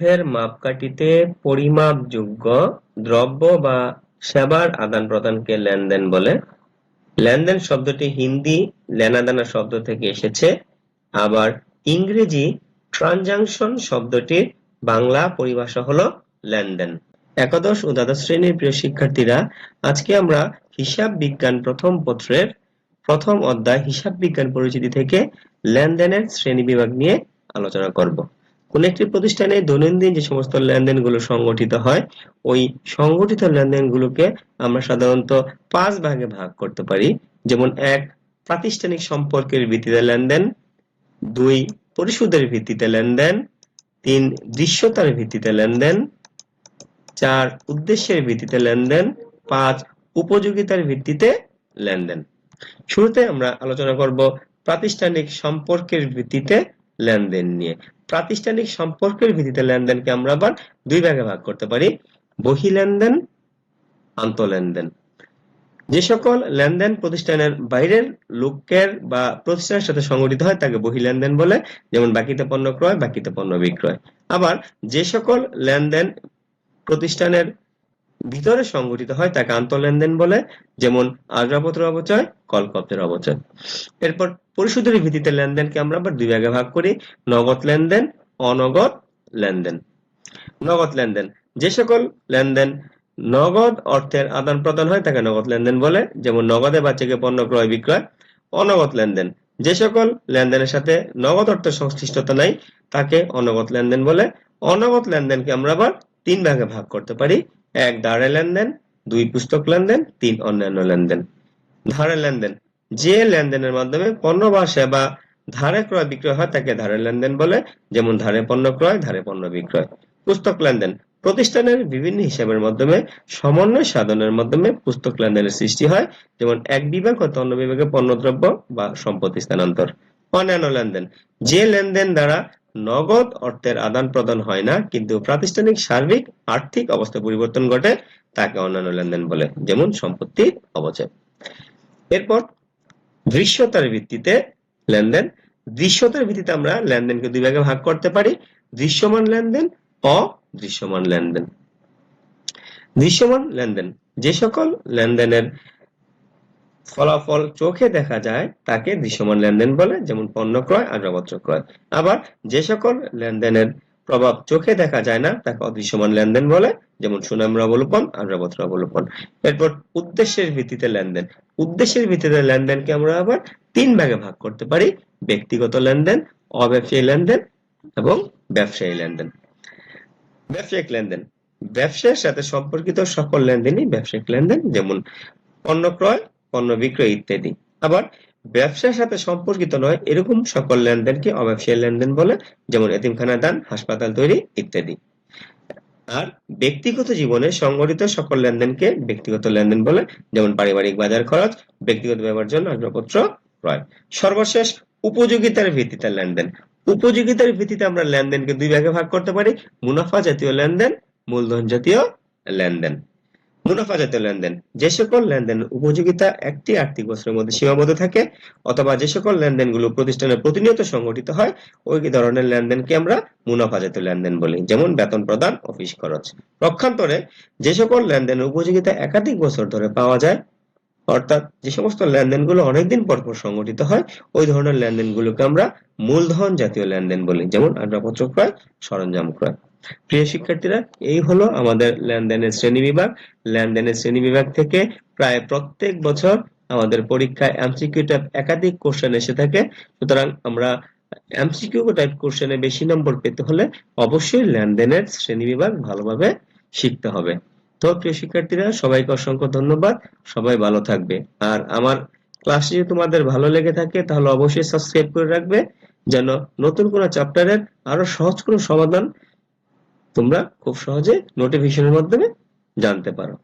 অর্থের মাপকাঠিতে পরিমাপযোগ্য দ্রব্য বা সেবার আদান-প্রদানকে লেনদেন বলে। লেনদেন শব্দটি হিন্দি লেনাদেনা শব্দ থেকে এসেছে। আবার ইংরেজি ট্রানজাকশন শব্দটির বাংলা পরিভাষা হলো লেনদেন। একাদশ ও দ্বাদশ শ্রেণির প্রিয় শিক্ষার্থীরা, আজকে আমরা হিসাব বিজ্ঞান প্রথম পত্রের প্রথম অধ্যায় হিসাব বিজ্ঞান পরিচিতি থেকে লেনদেনের শ্রেণি বিভাগ নিয়ে আলোচনা করব কোন একটি প্রতিষ্ঠানে দৈনন্দিন যে সমস্ত লেনদেনগুলো সংগঠিত হয়, ওই সংগঠিত লেনদেনগুলোকে আমরা সাধারণত পাঁচ ভাগে ভাগ করতে পারি। যেমন এক, প্রাতিষ্ঠানিক সম্পর্কের ভিত্তিতে লেনদেন। দুই, পরিশোধের ভিত্তিতে লেনদেন। তিন, দৃশ্যতার ভিত্তিতে লেনদেন। চার, উদ্দেশ্যের ভিত্তিতে লেনদেন। পাঁচ, উপযোগিতার ভিত্তিতে লেনদেন। শুরুতে আমরা আলোচনা করব প্রাতিষ্ঠানিক সম্পর্কের ভিত্তিতে লেনদেন নিয়ে। প্রাতিষ্ঠানিক সম্পর্কের ভিত্তিতে লেনদেনকে আমরা আবার দুই ভাগে ভাগ করতে পারি। বহি লেনদেন আন্ত লেনদেন যে সকল লেনদেন প্রতিষ্ঠানের বাইরের লোকের বা প্রতিষ্ঠানের সাথে সংগঠিত হয়, তাকে বহি লেনদেন বলে, যেমন বাকিতে পণ্য ক্রয়, বাকিতে পণ্য বিক্রয়। আবার যে সকল লেনদেন প্রতিষ্ঠানের ভিতরে সংগঠিত হয় তাকে আন্তঃলেনদেন বলে, যেমন আসবাবপত্র অবচয় কলকব্জের অবচয় এরপর পরিশোধের ভিত্তিতে লেনদেনকে আমরা আবার দুই ভাগে ভাগ করি, নগদ লেনদেন, অনগদ লেনদেন। নগদ লেনদেন, যে সকল লেনদেন নগদ অর্থের আদান প্রদান হয় তাকে নগদ লেনদেন বলে, যেমন নগদে বা চেকে পণ্য ক্রয় বিক্রয়, অনগদ লেনদেন। যে সকল লেনদেনের সাথে নগদ অর্থের সংশ্লিষ্টতা নাই, তাকে অনগদ লেনদেন বলে, অনগদ লেনদেনকে আমরা আবার তিন ভাগে ভাগ করতে পারি এক ধারে লেনদেন, দুই পুস্তক লেনদেন, তিন অন্যান্য লেনদেন। ধারে লেনদেন, যে লেনদেনের মাধ্যমে পণ্য বা সেবা ধারে ক্রয় বিক্রয় হয় তাকে ধারে লেনদেন বলে, যেমন ধারে পণ্য ক্রয়, ধারে পণ্য বিক্রয়। পুস্তক লেনদেন, প্রতিষ্ঠানের বিভিন্ন হিসাবের মাধ্যমে, সমন্বয় সাধনের মাধ্যমে পুস্তক লেনদেনের সৃষ্টি হয়, যেমন এক বিভাগ হতে অন্য বিভাগে পণ্যদ্রব্য বা সম্পত্তি স্থানান্তর। অন্যান্য লেনদেন, যে লেনদেন দ্বারা নগদ অর্থের আদান প্রদান হয় না, কিন্তু প্রাতিষ্ঠানিক সার্বিক আর্থিক অবস্থা পরিবর্তন ঘটে তাকে অন্যান্য লেনদেন বলে, যেমন সম্পত্তি অবচয়। এরপর দৃশ্যতার ভিত্তিতে লেনদেন। দৃশ্যতার ভিত্তিতে আমরা লেনদেনকে দুই ভাগে ভাগ করতে পারি, দৃশ্যমান লেনদেন, অদৃশ্যমান লেনদেন। দৃশ্যমান লেনদেন, যে সকল লেনদেনের ফলাফল চোখে দেখা যায়, তাকে দৃশ্যমান লেনদেন বলে, যেমন পণ্য ক্রয় আসবাবপত্র ক্রয়। আবার যে সকল লেনদেনের প্রভাব চোখে দেখা যায় না, তাকে অদৃশ্যমান লেনদেন বলে, যেমন সুনামরা অবলোপন আসবাবপত্র অবলোপন এরপর উদ্দেশ্যের ভিত্তিতে লেনদেন। উদ্দেশ্যের ভিত্তিতে লেনদেনকে আমরা আবার তিন ভাগে ভাগ করতে পারি, ব্যক্তিগত লেনদেন, অব্যবসায়ী লেনদেন এবং ব্যবসায়ী লেনদেন। ব্যবসায়িক লেনদেন। ব্যবসার সাথে সম্পর্কিত সকল লেনদেনই ব্যবসায়িক লেনদেন, যেমন পণ্য ক্রয় পণ্য বিক্রয় ইত্যাদি। আবার ব্যবসার সাথে সম্পর্কিত নয়, এরকম সকল লেনদেনকে অব্যবসায়ী লেনদেন বলে, যেমন এতিমখানা দান, হাসপাতাল তৈরি ইত্যাদি। আর ব্যক্তিগত জীবনে সংগঠিত সকল লেনদেনকে ব্যক্তিগত লেনদেন বলে, যেমন পারিবারিক বাজার খরচ, ব্যক্তিগত ব্যবহার জন্য আসবাবপত্র ক্রয়। সর্বশেষ, উপযোগিতার ভিত্তিতে লেনদেন। উপযোগিতার ভিত্তিতে আমরা লেনদেনকে দুই ভাগে ভাগ করতে পারি, মুনাফা জাতীয় লেনদেন, মূলধন জাতীয় লেনদেন। মুনাফা জাতীয় লেনদেন। যে সকল লেনদেন উপযোগিতা একটি আর্থিক বছরের মধ্যে সীমাবদ্ধ থাকে, অথবা যে সকল লেনদেনগুলো প্রতিষ্ঠানের প্রতিনিয়ত সংগঠিত হয়, ওই ধরনের লেনদেনকে আমরা মুনাফা জাতীয় লেনদেন বলি, যেমন বেতন প্রদান অফিস খরচ। পক্ষান্তরে, যে সকল লেনদেনের উপযোগিতা একাধিক বছর ধরে পাওয়া যায়, অর্থাৎ যে সমস্ত লেনদেনগুলো অনেকদিন পর পর সংগঠিত হয়, ওই ধরনের লেনদেনগুলোকে আমরা মূলধন জাতীয় লেনদেন বলি, যেমন আসবাবপত্র ক্রয়, সরঞ্জাম ক্রয়। প্রিয় শিক্ষার্থীরা, এই হলো আমাদের লেনদেনের শ্রেণি বিভাগ। লেনদেনের শ্রেণি বিভাগ থেকে প্রায় প্রত্যেক বছর আমাদের পরীক্ষায় এমসিকিউ টাইপ একাধিক কোশ্চেন এসে থাকে। সুতরাং আমরা এমসিকিউ টাইপ কোশ্চেনে বেশি নম্বর পেতে হলে অবশ্যই লেনদেনের শ্রেণি বিভাগ ভালোভাবে শিখতে হবে। তো প্রিয় শিক্ষার্থীরা, সবাইকে অসংখ্য ধন্যবাদ। সবাই ভালো থাকবে। আর আমার ক্লাস যদি তোমাদের ভালো লেগে থাকে, তাহলে অবশ্যই সাবস্ক্রাইব করে রাখবে, যেন নতুন কোনো চ্যাপ্টারের আরও সহজ কোনো সমাধান তোমরা খুব সহজে নোটিফিকেশনের মাধ্যমে জানতে পারো।